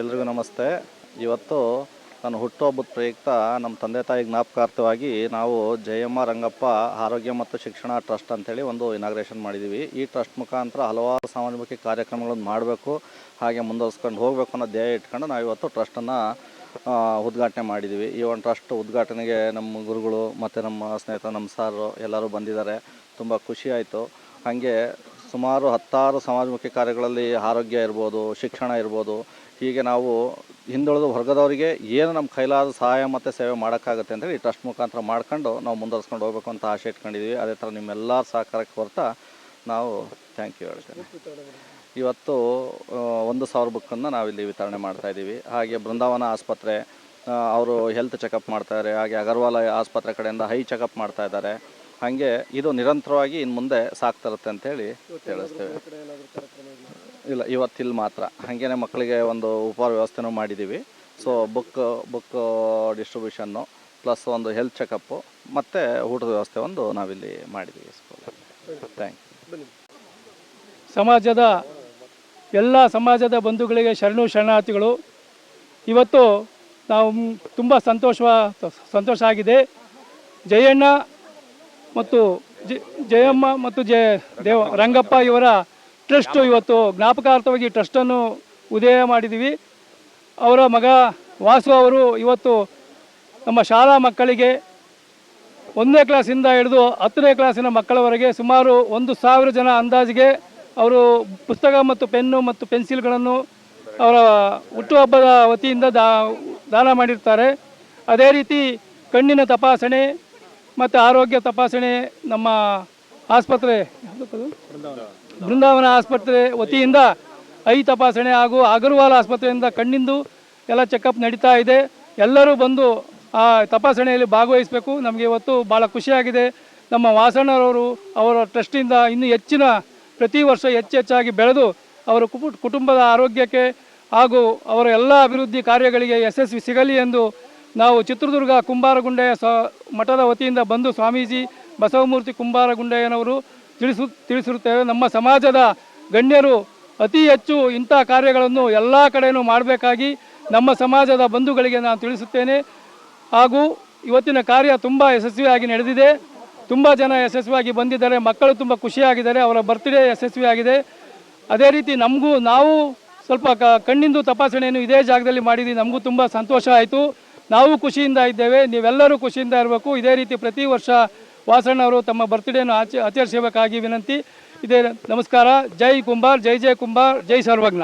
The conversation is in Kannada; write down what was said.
ಎಲ್ರಿಗೂ ನಮಸ್ತೆ. ಇವತ್ತು ನನ್ನ ಹುಟ್ಟುಹಬ್ಬದ ಪ್ರಯುಕ್ತ ನಮ್ಮ ತಂದೆ ತಾಯಿ ಜ್ಞಾಪಕಾರ್ಥವಾಗಿ ನಾವು ಜಯಮ್ಮ ರಂಗಪ್ಪ ಆರೋಗ್ಯ ಮತ್ತು ಶಿಕ್ಷಣ ಟ್ರಸ್ಟ್ ಅಂತೇಳಿ ಒಂದು ಇನಾಗ್ರೇಷನ್ ಮಾಡಿದ್ದೀವಿ. ಈ ಟ್ರಸ್ಟ್ ಮುಖಾಂತರ ಹಲವಾರು ಸಾಮಾಜಿಕ ಕಾರ್ಯಕ್ರಮಗಳನ್ನು ಮಾಡಬೇಕು, ಹಾಗೆ ಮುಂದುವರ್ಸ್ಕೊಂಡು ಹೋಗಬೇಕು ಅನ್ನೋ ಧ್ಯೇಯ ಇಟ್ಕೊಂಡು ನಾವು ಇವತ್ತು ಟ್ರಸ್ಟನ್ನು ಉದ್ಘಾಟನೆ ಮಾಡಿದ್ದೀವಿ. ಈ ಒಂದು ಟ್ರಸ್ಟ್ ಉದ್ಘಾಟನೆಗೆ ನಮ್ಮ ಗುರುಗಳು ಮತ್ತು ನಮ್ಮ ಸ್ನೇಹಿತರು, ನಮ್ಮ ಸಾರು ಎಲ್ಲರೂ ಬಂದಿದ್ದಾರೆ. ತುಂಬ ಖುಷಿ ಆಯಿತು. ಹಾಗೆ ಸುಮಾರು ಹತ್ತಾರು ಸಮಾಜಮುಖಿ ಕಾರ್ಯಗಳಲ್ಲಿ ಆರೋಗ್ಯ ಇರ್ಬೋದು, ಶಿಕ್ಷಣ ಇರ್ಬೋದು, ಹೀಗೆ ನಾವು ಹಿಂದುಳಿದ ವರ್ಗದವರಿಗೆ ಏನು ನಮ್ಮ ಕೈಲಾದ ಸಹಾಯ ಮತ್ತು ಸೇವೆ ಮಾಡೋಕ್ಕಾಗುತ್ತೆ ಅಂತೇಳಿ ಈ ಟ್ರಸ್ಟ್ ಮುಖಾಂತರ ಮಾಡ್ಕೊಂಡು ನಾವು ಮುಂದುವರ್ಸ್ಕೊಂಡು ಹೋಗ್ಬೇಕು ಅಂತ ಆಸೆ ಇಟ್ಕೊಂಡಿದ್ದೀವಿ. ಅದೇ ಥರ ನಿಮ್ಮೆಲ್ಲರ ಸಹಕಾರಕ್ಕೆ ಹೊರತಾ ನಾವು ಥ್ಯಾಂಕ್ ಯು ಹೇಳ್ತೇನೆ. ಇವತ್ತು ಒಂದು ಸಾವಿರ ಬುಕ್ಕನ್ನು ನಾವಿಲ್ಲಿ ವಿತರಣೆ ಮಾಡ್ತಾಯಿದ್ದೀವಿ ಹಾಗೆ ಬೃಂದಾವನ ಆಸ್ಪತ್ರೆ ಅವರು ಹೆಲ್ತ್ ಚೆಕಪ್ ಮಾಡ್ತಾಯಿದ್ದಾರೆ ಹಾಗೆ ಅಗರ್ವಾಲ ಆಸ್ಪತ್ರೆ ಕಡೆಯಿಂದ ಹೈ ಚೆಕಪ್ ಮಾಡ್ತಾ ಇದ್ದಾರೆ. ಹಾಗೆ ಇದು ನಿರಂತರವಾಗಿ ಇನ್ನು ಮುಂದೆ ಸಾಕ್ತಿರುತ್ತೆ ಅಂತೇಳಿ ತಿಳಿಸ್ತೇವೆ ಇಲ್ಲ. ಇವತ್ತಿಲ್ಲಿ ಮಾತ್ರ. ಹಾಗೇನೆ ಮಕ್ಕಳಿಗೆ ಒಂದು ಉಪಹಾರ ವ್ಯವಸ್ಥೆನೂ ಮಾಡಿದ್ದೀವಿ so book book distribution plus ಒಂದು ಹೆಲ್ತ್ ಚೆಕಪ್ಪು ಮತ್ತು ಊಟದ ವ್ಯವಸ್ಥೆ ಒಂದು ನಾವಿಲ್ಲಿ ಮಾಡಿದ್ದೀವಿ ಸ್ಕೂಲಲ್ಲಿ ಥ್ಯಾಂಕ್ ಯು ಸಮಾಜದ ಎಲ್ಲ ಸಮಾಜದ ಬಂಧುಗಳಿಗೆ ಶರಣು ಶರಣಾರ್ಥಿಗಳು ಇವತ್ತು ನಾವು ತುಂಬ ಸಂತೋಷ ಸಂತೋಷ ಆಗಿದೆ. ಜಯಣ್ಣ ಮತ್ತು ಜಯಮ್ಮ ಮತ್ತು ಜಯ ದೇವ, ರಂಗಪ್ಪ ಇವರ ಟ್ರಸ್ಟು. ಇವತ್ತು ಜ್ಞಾಪಕಾರ್ಥವಾಗಿ ಟ್ರಸ್ಟನ್ನು ಉದಯ ಮಾಡಿದ್ದೀವಿ. ಅವರ ಮಗ ವಾಸು ಅವರು ಇವತ್ತು ನಮ್ಮ ಶಾಲಾ ಮಕ್ಕಳಿಗೆ ಒಂದನೇ ಕ್ಲಾಸಿಂದ ಹಿಡಿದು ಹತ್ತನೇ ಕ್ಲಾಸಿನ ಮಕ್ಕಳವರೆಗೆ ಸುಮಾರು ಒಂದು ಸಾವಿರ ಜನ ಅಂದಾಜಿಗೆ ಅವರು ಪುಸ್ತಕ ಮತ್ತು ಪೆನ್ನು ಮತ್ತು ಪೆನ್ಸಿಲ್ಗಳನ್ನು ಅವರ ಹುಟ್ಟುಹಬ್ಬದ ವತಿಯಿಂದ ದಾ, ದಾನ ಮಾಡಿರ್ತಾರೆ. ಅದೇ ರೀತಿ ಕಣ್ಣಿನ ತಪಾಸಣೆ ಮತ್ತು ಆರೋಗ್ಯ ತಪಾಸಣೆ ನಮ್ಮ ಆಸ್ಪತ್ರೆ? ಬೃಂದಾವನ ಆಸ್ಪತ್ರೆ ವತಿಯಿಂದ ಐ ತಪಾಸಣೆ ಹಾಗೂ ಅಗರ್ವಾಲ್ ಆಸ್ಪತ್ರೆಯಿಂದ ಕಣ್ಣಿಂದು ಎಲ್ಲ ಚೆಕಪ್ ನಡೀತಾ ಇದೆ ಎಲ್ಲರೂ ಬಂದು ಆ ತಪಾಸಣೆಯಲ್ಲಿ ಭಾಗವಹಿಸಬೇಕು ನಮಗೆ ಇವತ್ತು ಭಾಳ ಖುಷಿಯಾಗಿದೆ ನಮ್ಮ ವಾಸಣ್ಣರವರು ಅವರ ಟ್ರಸ್ಟಿಂದ ಇನ್ನೂ ಹೆಚ್ಚಿನ ಪ್ರತಿ ವರ್ಷ ಹೆಚ್ಚು ಹೆಚ್ಚಾಗಿ ಬೆಳೆದು ಅವರ ಕುಟುಂಬದ ಆರೋಗ್ಯಕ್ಕೆ ಹಾಗೂ ಅವರ ಎಲ್ಲ ಅಭಿವೃದ್ಧಿ ಕಾರ್ಯಗಳಿಗೆ ಯಶಸ್ವಿ ಸಿಗಲಿ ಎಂದು ನಾವು ಚಿತ್ರದುರ್ಗ ಕುಂಬಾರಗುಂಡೆಯ ಸ ಮಠದ ವತಿಯಿಂದ ಬಂದು ಸ್ವಾಮೀಜಿ ಬಸವಮೂರ್ತಿ ಕುಂಬಾರಗುಂಡೆಯನವರು ತಿಳಿಸು ತಿಳಿಸಿರುತ್ತೇವೆ. ನಮ್ಮ ಸಮಾಜದ ಗಣ್ಯರು ಅತಿ ಹೆಚ್ಚು ಇಂಥ ಕಾರ್ಯಗಳನ್ನು ಎಲ್ಲ ಕಡೆಯೂ ಮಾಡಬೇಕಾಗಿ ನಮ್ಮ ಸಮಾಜದ ಬಂಧುಗಳಿಗೆ ನಾನು ತಿಳಿಸುತ್ತೇನೆ. ಹಾಗೂ ಇವತ್ತಿನ ಕಾರ್ಯ ತುಂಬ ಯಶಸ್ವಿಯಾಗಿ ನಡೆದಿದೆ. ತುಂಬ ಜನ ಯಶಸ್ವಿಯಾಗಿ ಬಂದಿದ್ದಾರೆ. ಮಕ್ಕಳು ತುಂಬ ಖುಷಿಯಾಗಿದ್ದಾರೆ. ಅವರ ಬರ್ತ್ಡೇ ಯಶಸ್ವಿಯಾಗಿದೆ. ಅದೇ ರೀತಿ ನಮಗೂ ನಾವು ಸ್ವಲ್ಪ ಕಣ್ಣಿಂದು ತಪಾಸಣೆಯನ್ನು ಇದೇ ಜಾಗದಲ್ಲಿ ಮಾಡಿದ್ವಿ ನಮಗೂ ತುಂಬ ಸಂತೋಷ ಆಯಿತು. ನಾವು ಖುಷಿಯಿಂದ ಇದ್ದೇವೆ, ನೀವೆಲ್ಲರೂ ಖುಷಿಯಿಂದ ಇರಬೇಕು. ಇದೇ ರೀತಿ ಪ್ರತಿ ವರ್ಷ ವಾಸಣ್ಣವರು ತಮ್ಮ ಬರ್ತ್ಡೇನ ಆಚೆ, ಆಚರಿಸಬೇಕಾಗಿ ವಿನಂತಿ. ಇದೇ ನಮಸ್ಕಾರ. ಜೈ ಕುಂಬಾರ್, ಜೈ ಜೈ ಕುಂಬಾರ್, ಜೈ ಸರ್ವಜ್ಞ.